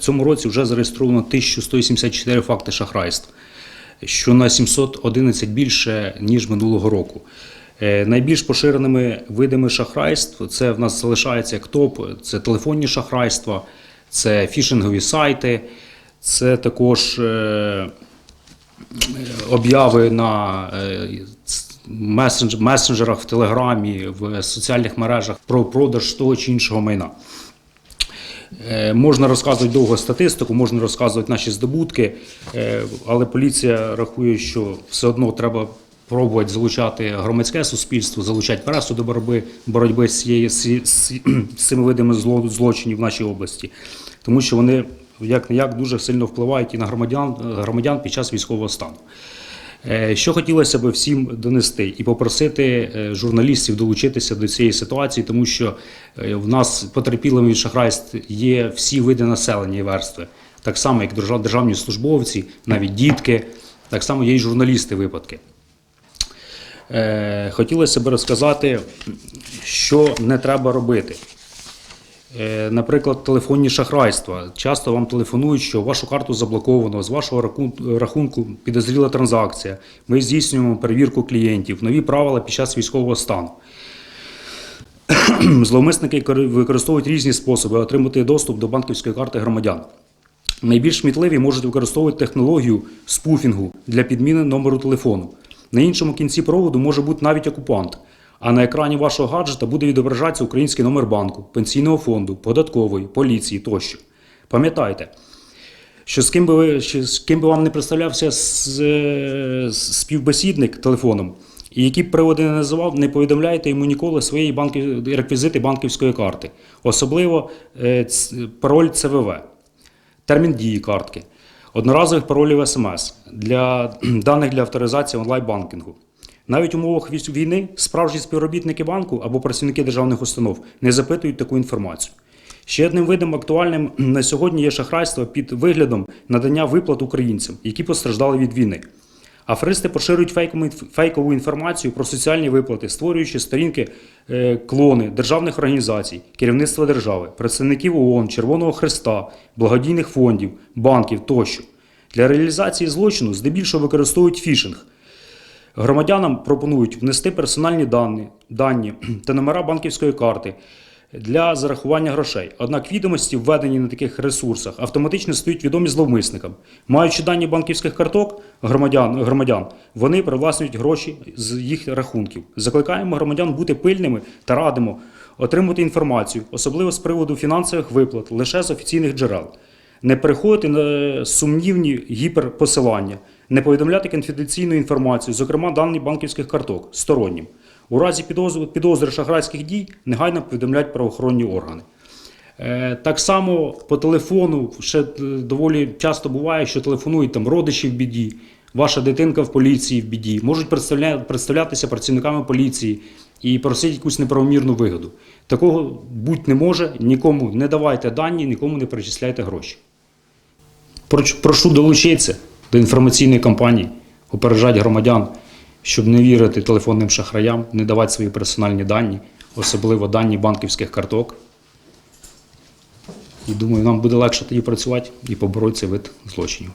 В цьому році вже зареєстровано 1184 факти шахрайств, що на 711 більше, ніж минулого року. Е, Найбільш поширеними видами шахрайств це в нас залишається як топ, це телефонні шахрайства, це фішингові сайти, це також е, обяви на е, месенджерах в Телеграмі, в соціальних мережах про продаж того чи іншого майна. Е, Можна розказувати довго статистику, можна розказувати наші здобутки, е, але поліція рахує, що все одно треба пробувати залучати громадське суспільство, залучати пресу до боротьби, боротьби з, цією, з, цими видами зло- злочинів в нашій області, тому що вони як не як дуже сильно впливають і на громадян, громадян під час військового стану. Е, Що хотілося б всім донести і попросити е, журналістів долучитися до цієї ситуації, тому що е, в нас потерпілими від шахрайств є всі види населення і верстви, так само як державні службовці, навіть дітки, так само є і журналісти випадки. Хотілося б розказати, що не треба робити. Е, Наприклад, телефонні шахрайства. Часто вам телефонують, що вашу карту заблоковано, з вашого рахунку підозріла транзакція. Ми здійснюємо перевірку клієнтів, нові правила під час військового стану. Зловмисники використовують різні способи отримати доступ до банківської карти громадян. Найбільш смітливі можуть використовувати технологію спуфінгу для підміни номеру телефону. На іншому кінці проводу може бути навіть окупант, а на екрані вашого гаджета буде відображатися український номер банку, пенсійного фонду, податкової, поліції тощо. Пам'ятайте, що з ким би ви з ким би вам не представлявся е, співбесідник телефоном, і які б приводи не називав, не повідомляйте йому ніколи свої банки, реквізити банківської карти, особливо е, пароль ЦВВ термін дії картки, одноразових паролів СМС для даних для авторизації онлайн-банкінгу. Навіть в умовах війни справжні співробітники банку або працівники державних установ не запитують таку інформацію. Ще одним видом актуальним на сьогодні є шахрайство під виглядом надання виплат українцям, які постраждали від війни. Аферисти поширюють фейкову інформацію про соціальні виплати, створюючи сторінки е, клони державних організацій, керівництва держави, представників ООН, Червоного Христа, благодійних фондів, банків тощо. Для реалізації злочину здебільшого використовують фішинг. Громадянам пропонують внести персональні дані, дані та номера банківської карти для зарахування грошей. Однак відомості, введені на таких ресурсах, автоматично стають відомі зловмисникам. Маючи дані банківських карток громадян, громадян, вони привласнюють гроші з їх рахунків. Закликаємо громадян бути пильними та радимо отримати інформацію, особливо з приводу фінансових виплат, лише з офіційних джерел. Не переходити на сумнівні гіперпосилання, не повідомляти конфіденційну інформацію, зокрема дані банківських карток, стороннім. У разі підозри, шахрайських дій негайно повідомляють правоохоронні органи. Е, Так само по телефону ще е, доволі часто буває, що телефонують там родичі в біді, ваша дитинка в поліції в біді, можуть представля- представлятися працівниками поліції і просити якусь неправомірну вигоду. Такого бути не може, нікому не давайте дані, нікому не перечисляйте гроші. Прошу долучитися до інформаційної кампанії, попереджати громадян, щоб не вірити телефонним шахраям, не давати свої персональні дані, особливо дані банківських карток. І думаю, нам буде легше тоді працювати і побороти цей вид злочинів.